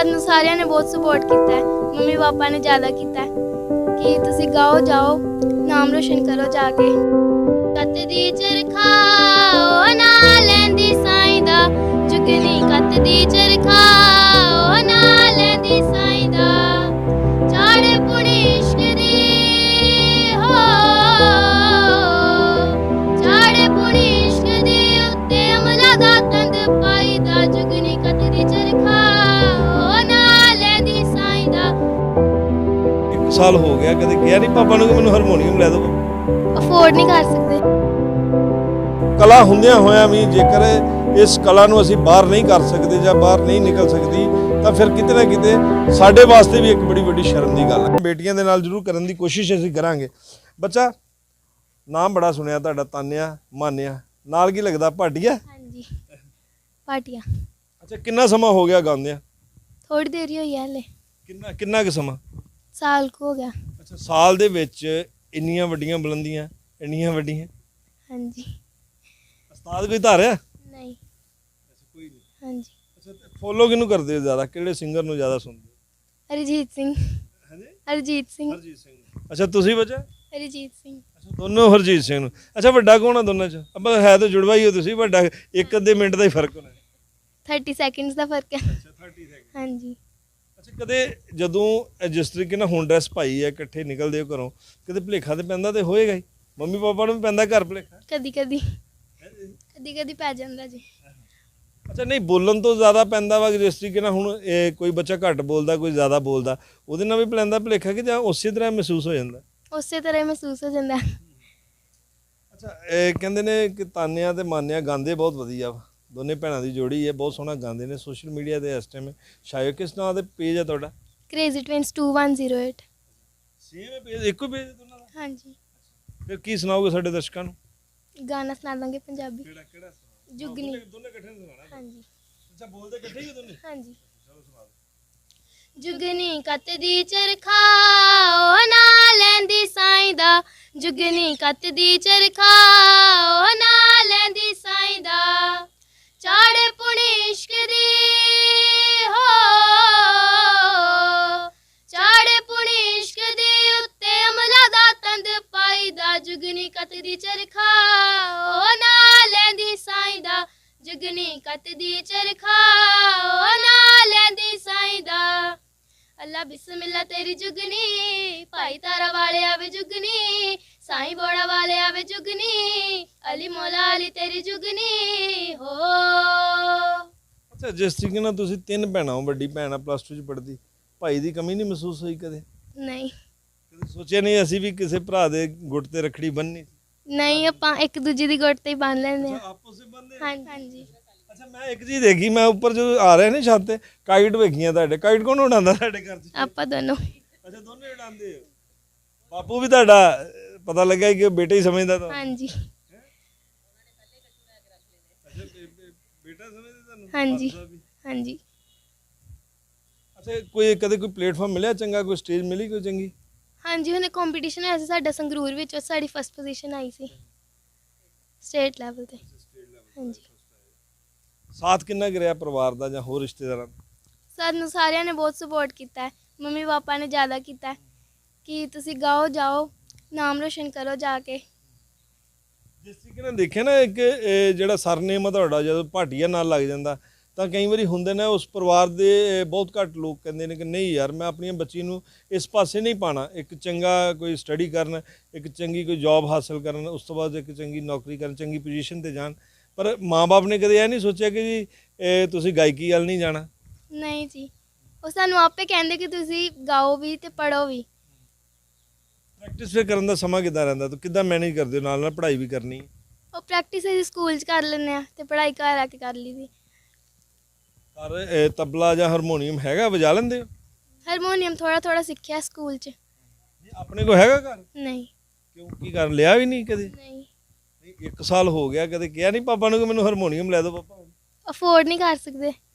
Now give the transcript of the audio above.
ਸਾਨੂੰ ਸਾਰਿਆਂ ਨੇ ਬਹੁਤ ਸਪੋਰਟ ਕੀਤਾ ਹੈ। ਮੰਮੀ ਪਾਪਾ ਨੇ ਜ਼ਿਆਦਾ ਕੀਤਾ ਹੈ ਕਿ ਤੁਸੀਂ ਗਾਓ, ਜਾਓ, ਨਾਮ ਰੋਸ਼ਨ ਕਰੋ ਜਾ ਕੇ। ਕੱਤ ਦੀ ਚਰਖਾ ਉਹ ਨਾ ਲੈਂਦੀ ਸਾਈਂ ਦਾ। ਜੁਗਨੀ ਕੱਤ ਦੀ ਸਾਲ ਹੋ ਗਿਆ ਕਦੇ ਕਿਹਾ ਨਹੀਂ ਪਾਪਾ ਨੂੰ ਕਿ ਮੈਨੂੰ ਹਾਰਮੋਨੀਅਮ ਲੈ ਦਿਓ। ਅਫੋਰਡ ਨਹੀਂ ਕਰ ਸਕਦੇ। ਕਲਾ ਹੁੰਦਿਆਂ ਹੋਇਆਂ ਵੀ ਜੇਕਰ ਇਸ ਕਲਾ ਨੂੰ ਅਸੀਂ ਬਾਹਰ ਨਹੀਂ ਕਰ ਸਕਦੇ ਜਾਂ ਬਾਹਰ ਨਹੀਂ ਨਿਕਲ ਸਕਦੀ ਤਾਂ ਫਿਰ ਕਿਤੇ ਨਾ ਕਿਤੇ ਸਾਡੇ ਵਾਸਤੇ ਵੀ ਇੱਕ ਬੜੀ ਵੱਡੀ ਸ਼ਰਮ ਦੀ ਗੱਲ ਹੈ। ਬੇਟੀਆਂ ਦੇ ਨਾਲ ਜ਼ਰੂਰ ਕਰਨ ਦੀ ਕੋਸ਼ਿਸ਼ ਅਸੀਂ ਕਰਾਂਗੇ। ਬੱਚਾ ਨਾਮ ਬੜਾ ਸੁਣਿਆ ਤੁਹਾਡਾ ਤਾਨਿਆ ਮਾਨਿਆ। ਨਾਲ ਕੀ ਲੱਗਦਾ ਭਾਟੀਆ? ਹਾਂਜੀ ਪਾਟੀਆਂ ਅੱਛਾ ਕਿੰਨਾ ਸਮਾਂ ਹੋ ਗਿਆ ਗਾਉਂਦਿਆਂ? ਥੋੜੀ ਦੇਰ ਹੀ ਹੋਈ ਹੈ ਹਲੇ। ਕਿੰਨਾ ਕਿੰਨਾ ਕੁ ਸਮਾਂ? ਸਾਲ ਕੁ ਹੋ ਗਿਆ। ਅੱਛਾ ਸਾਲ ਦੇ ਵਿੱਚ ਇੰਨੀਆਂ ਵੱਡੀਆਂ ਬੁਲੰਦੀਆਂ ਇੰਨੀਆਂ ਵੱਡੀਆਂ? ਹਾਂਜੀ। ਉਸਤਾਦ ਕੋਈ ਧਾਰਿਆ? ਨਹੀਂ। ਕੋਈ ਨਹੀਂ। ਹਾਂਜੀ। ਅੱਛਾ ਫੋਲੋ ਕਿਹਨੂੰ ਕਰਦੇ ਹੋ ਜ਼ਿਆਦਾ? ਕਿਹੜੇ ਸਿੰਗਰ ਨੂੰ ਜ਼ਿਆਦਾ ਸੁਣਦੇ ਹੋ? ਹਰਜੀਤ ਸਿੰਘ। ਹਾਂਜੀ? ਹਰਜੀਤ ਸਿੰਘ। ਹਰਜੀਤ ਸਿੰਘ। ਅੱਛਾ ਤੁਸੀਂ ਬੱਚਾ? ਹਰਜੀਤ ਸਿੰਘ। ਅੱਛਾ ਦੋਨੋਂ ਹਰਜੀਤ ਸਿੰਘ ਨੂੰ। ਅੱਛਾ ਵੱਡਾ ਕੌਣ ਆ ਦੋਨਾਂ ਚ? ਅੱਬਾ ਹੈ ਤਾਂ ਜੁੜਵਾ ਹੀ ਹੋ ਤੁਸੀਂ ਵੱਡਾ ਇੱਕ ਅੱਧੇ ਮਿੰਟ ਦਾ ਹੀ ਫ਼ਰਕ ਹੋਣਾ। 30 ਸੈਕਿੰਡਸ ਦਾ ਫ਼ਰਕ ਹੈ। ਅੱਛਾ 30 ਸੈਕਿੰਡ ਹਾਂਜੀ। ਅੱਛਾ ਕਦੇ ਜਦੋਂ ਜਿਸ ਤਰੀਕੇ ਨਾਲ ਹੁਣ ਡਰੈਸ ਪਾਈ ਹੈ ਇਕੱਠੇ ਨਿਕਲਦੇ ਹੋ ਘਰੋਂ ਕਦੇ ਭੁਲੇਖਾ ਤੇ ਪੈਂਦਾ ਤੇ ਹੋਏਗਾ ਹੀ? ਮੰਮੀ ਪਾਪਾ ਨੂੰ ਵੀ ਪੈਂਦਾ ਘਰ ਭੁਲੇਖਾ? ਕਦੀ ਕਦੀ। ਕਦੀ ਕਦੀ ਪੈ ਜਾਂਦਾ ਜੀ। ਅੱਛਾ ਨਹੀਂ ਬੋਲਣ ਤੋਂ ਜ਼ਿਆਦਾ ਪੈਂਦਾ ਵਾ ਕਿ ਜਿਸ ਤਰੀਕੇ ਨਾਲ ਹੁਣ ਇਹ ਕੋਈ ਬੱਚਾ ਘੱਟ ਬੋਲਦਾ ਕੋਈ ਜ਼ਿਆਦਾ ਬੋਲਦਾ ਉਹਦੇ ਨਾਲ ਵੀ ਪੈਂਦਾ ਭੁਲੇਖਾ ਕਿ ਜਾਂ ਉਸੇ ਤਰ੍ਹਾਂ ਮਹਿਸੂਸ ਹੋ ਜਾਂਦਾ? ਉਸੇ ਤਰ੍ਹਾਂ ਹੀ ਮਹਿਸੂਸ ਹੋ ਜਾਂਦਾ। ਅੱਛਾ ਇਹ ਕਹਿੰਦੇ ਨੇ ਕਿ ਤਾਨਿਆ ਤੇ ਮਾਨਿਆ ਗਾਉਂਦੇ ਬਹੁਤ ਵਧੀਆ ਵਾ। ਦੋਨੇ ਭੈਣਾਂ ਦੀ ਜੋੜੀ ਹੈ ਬਹੁਤ ਸੋਹਣਾ ਗਾਉਂਦੇ ਨੇ ਸੋਸ਼ਲ ਮੀਡੀਆ ਤੇ ਇਸ ਟਾਈਮ ਸ਼ਾਇਦ ਕਿਸ ਨਾਂ ਦੇ ਪੇਜ ਹੈ ਤੁਹਾਡਾ? ਕ੍ਰੇਜ਼ੀ ਟਵਿੰਸ 2108 ਸੇਮ ਪੇਜ ਇੱਕੋ ਪੇਜ ਹੈ ਦੋਨਾਂ ਦਾ? ਹਾਂਜੀ। ਫਿਰ ਕੀ ਸੁਣਾਓਗੇ ਸਾਡੇ ਦਰਸ਼ਕਾਂ ਨੂੰ? ਗਾਣਾ ਸੁਣਾ ਦਾਂਗੇ ਪੰਜਾਬੀ। ਕਿਹੜਾ ਕਿਹੜਾ ਜੁਗਨੀ। ਦੋਨੇ ਇਕੱਠੇ ਸੁਣਾਣਾ ਹਾਂਜੀ। ਅੱਛਾ ਬੋਲਦੇ ਇਕੱਠੇ ਹੀ ਦੋਨੇ? ਹਾਂਜੀ। ਚਲੋ ਸੁਣਾ ਦਿਓ। ਜੁਗਨੀ ਕੱਤ ਦੀ ਚਰਖਾ ਉਹ ਨਾ ਲੈਂਦੀ ਸਾਈਂ ਦਾ। ਜੁਗਨੀ ਕੱਤ ਦੀ ਚਰਖਾ ਉਹ ਨਾ ਚਾੜੇ ਪੁਣੀ ਇਸ਼ਕ ਦੀ, ਹੋ। ਚਾੜੇ ਪੁਣੀ ਇਸ਼ਕ ਦੀ ਉੱਤੇ ਅਮਲਾ ਦਾ ਤੰਦ ਪਾਈ ਦਾ ਜੁਗਨੀ ਕੱਤ ਦੀ ਚਰਖਾ। ਉਹ ਨਾ ਲੈਂਦੀ ਸਾਈਂ ਦਾ ਜੁਗਨੀ ਕੱਤ ਦੀ ਚਰਖਾ। ਉਹ ਨਾ ਲੈਂਦੀ ਸਾਈਂ ਦਾ ਅੱਲਾ ਬਿਸਮਿਲ੍ਲਾ ਤੇਰੀ ਜੁਗਨੀ, ਭਾਈ ਤਾਰਾ ਵਾਲਿਆ ਆਵੇ ਜੁਗਨੀ, ਸਾਈਂ ਬੋੜਾ ਵਾਲਿਆ ਆਵੇ ਜੁਗਨੀ ਅਲੀ ਮੌਲਾ ਅਲੀ ਤੇਰੀ ਜੁਗਨੀ ਹੋ। ਅੱਛਾ ਜਿਸ ਤਰੀਕੇ ਨਾਲ ਤੁਸੀਂ ਤਿੰਨ ਭੈਣਾਂ ਹੋ ਵੱਡੀ ਭੈਣ ਆ ਪਲੱਸ 2 ਚ ਪੜ੍ਹਦੀ ਭਾਈ ਦੀ ਕਮੀ ਨਹੀਂ ਮਹਿਸੂਸ ਹੋਈ ਕਦੇ? ਨਹੀਂ। ਕਦੇ ਸੋਚਿਆ ਨਹੀਂ ਅਸੀਂ ਵੀ ਕਿਸੇ ਭਰਾ ਦੇ ਗੁੱਟ ਤੇ ਰੱਖੜੀ ਬੰਨਣੀ ਨਹੀਂ ਆਪਾਂ ਇੱਕ ਦੂਜੇ ਦੀ ਗੁੱਟ ਤੇ ਹੀ ਬੰਨ ਲੈਂਦੇ ਆ ਆਪਸ ਵਿੱਚ ਬੰਨਦੇ ਹਾਂਜੀ ਅੱਛਾ ਮੈਂ ਇੱਕ ਚੀਜ਼ ਦੇਖੀ ਮੈਂ ਉੱਪਰ ਜਦੋਂ ਆ ਰਿਹਾ ਨੇ ਛੱਤ ਤੇ ਕਾਈਟ ਵੇਖੀਆਂ ਤੁਹਾਡੇ ਕਾਈਟ ਕੌਣ ਉਡਾਉਂਦਾ ਤੁਹਾਡੇ ਘਰ 'ਚ? ਆਪਾਂ ਦੋਨੋਂ। ਅੱਛਾ ਦੋਨੇ ਉਡਾਉਂਦੇ ਹੋ। ਬਾਪੂ ਵੀ ਤੁਹਾਡਾ ਪਤਾ ਲੱਗਾ ਕਿ ਬੇਟਾ ਹੀ ਸਮਝਦਾ ਤਾਂ। ਹਾਂਜੀ। ਅੱਛਾ ਬੇ- ਬੇ- ਬੇਟਾ ਸਮਝਦਾ ਤੁਹਾਨੂੰ? ਹਾਂਜੀ। ਬਾਪੂ ਦਾ ਵੀ? ਹਾਂਜੀ। ਅੱਛਾ ਕੋਈ ਕਦੇ ਕੋਈ ਪਲੇਟਫਾਰਮ ਮਿਲਿਆ ਚੰਗਾ ਕੋਈ ਸਟੇਜ ਮਿਲੀ ਕੋਈ ਚੰਗੀ? ਹਾਂਜੀ ਹੁਣੇ ਕੰਪੀਟੀਸ਼ਨ ਹੋਇਆ ਸੀ ਸਾਡਾ ਸੰਗਰੂਰ ਵਿੱਚ ਉਹ ਸਾਡੀ ਫਸਟ ਪੋਜੀਸ਼ਨ ਆਈ ਸੀ। ਸਟੇਟ ਲੈਵਲ ਤੇ। ਹਾਂਜੀ। ਸਾਥ ਕਿੰਨਾ ਕੁ ਰਿਹਾ ਪਰਿਵਾਰ ਦਾ ਜਾਂ ਹੋਰ ਰਿਸ਼ਤੇਦਾਰਾਂ ਦਾ? ਸਾਨੂੰ ਸਾਰਿਆਂ ਨੇ ਬਹੁਤ ਸਪੋਰਟ ਕੀਤਾ ਹੈ। ਮੰਮੀ ਪਾਪਾ ਨੇ ਜ਼ਿਆਦਾ ਕੀਤਾ ਹੈ ਕਿ ਤੁਸੀਂ ਗਾਓ ਜਾਓ ਨਾਮ ਰੋਸ਼ਨ ਕਰੋ ਜਾ ਕੇ। ਜਿਸ ਤਰੀਕੇ ਨਾਲ ਦੇਖਿਆ ਨਾ ਇੱਕ, ਇਹ ਜਿਹੜਾ ਸਰਨੇਮ ਆ ਤੁਹਾਡਾ, ਜਦੋਂ ਭਾਟੀਆ ਨਾਲ ਲੱਗ ਜਾਂਦਾ, ਤਾਂ ਕਈ ਵਾਰੀ ਹੁੰਦੇ ਨੇ ਉਸ ਪਰਿਵਾਰ ਦੇ ਬਹੁਤ ਘੱਟ ਲੋਕ ਕਹਿੰਦੇ ਨੇ ਕਿ ਨਹੀਂ ਯਾਰ, ਮੈਂ ਆਪਣੀਆਂ ਬੱਚੀ ਨੂੰ ਇਸ ਪਾਸੇ ਨਹੀਂ ਪਾਣਾ ਇੱਕ ਚੰਗਾ ਕੋਈ ਸਟੱਡੀ ਕਰਨ, ਇੱਕ ਚੰਗੀ ਕੋਈ ਜੌਬ ਹਾਸਲ ਕਰਨ, ਉਸ ਤੋਂ ਬਾਅਦ ਇੱਕ ਚੰਗੀ ਨੌਕਰੀ ਕਰਨ, ਚੰਗੀ ਪੋਜੀਸ਼ਨ ਤੇ ਜਾਣ। ਪਰ ਮਾਪੇ ਨੇ ਕਦੇ ਇਹ ਨਹੀਂ ਸੋਚਿਆ ਕਿ ਜੀ ਤੁਸੀਂ ਗਾਇਕੀ ਵੱਲ ਨਹੀਂ ਜਾਣਾ? ਨਹੀਂ ਜੀ। ਉਹ ਸਾਨੂੰ ਆਪੇ ਕਹਿੰਦੇ ਕਿ ਤੁਸੀਂ ਗਾਓ ਵੀ ਤੇ ਪੜੋ ਵੀ। ਪ੍ਰੈਕਟਿਸ ਫਿਰ ਕਰਨ ਦਾ ਸਮਾਂ ਕਿੱਦਾਂ ਰਹਿੰਦਾ? ਤੂੰ ਕਿੱਦਾਂ ਮੈਨੇਜ ਕਰਦੇ ਹੋ? ਨਾਲ ਨਾਲ ਪੜ੍ਹਾਈ ਵੀ ਕਰਨੀ ਉਹ ਪ੍ਰੈਕਟਿਸ ਅਸੀਂ ਸਕੂਲ 'ਚ ਕਰ ਲੈਂਦੇ ਆ ਤੇ ਪੜ੍ਹਾਈ ਘਰ ਆ ਕੇ ਕਰ ਲਈਦੀ ਪਰ ਇਹ ਤਬਲਾ ਜਾਂ ਹਾਰਮੋਨੀਅਮ ਹੈਗਾ? ਵਜਾ ਲੈਂਦੇ ਹੋ? ਹਾਰਮੋਨੀਅਮ ਥੋੜਾ ਥੋੜਾ ਸਿੱਖਿਆ ਸਕੂਲ 'ਚ। ਨਹੀਂ, ਆਪਣੇ ਕੋਲ ਹੈਗਾ ਘਰ? ਨਹੀਂ। ਕਿਉਂ? ਕੀ ਕਰ ਲਿਆ ਵੀ ਨਹੀਂ ਕਦੇ? ਨਹੀਂ। ਨਹੀਂ ਇੱਕ ਸਾਲ ਹੋ ਗਿਆ ਕਦੇ ਕਿਹਾ ਨਹੀਂ ਪਾਪਾ ਨੂੰ ਕਿ ਮੈਨੂੰ ਹਾਰਮੋਨੀਅਮ ਲੈ ਦਿਓ ਪਾਪਾ? ਅਫੋਰਡ ਨਹੀਂ ਕਰ ਸਕਦੇ।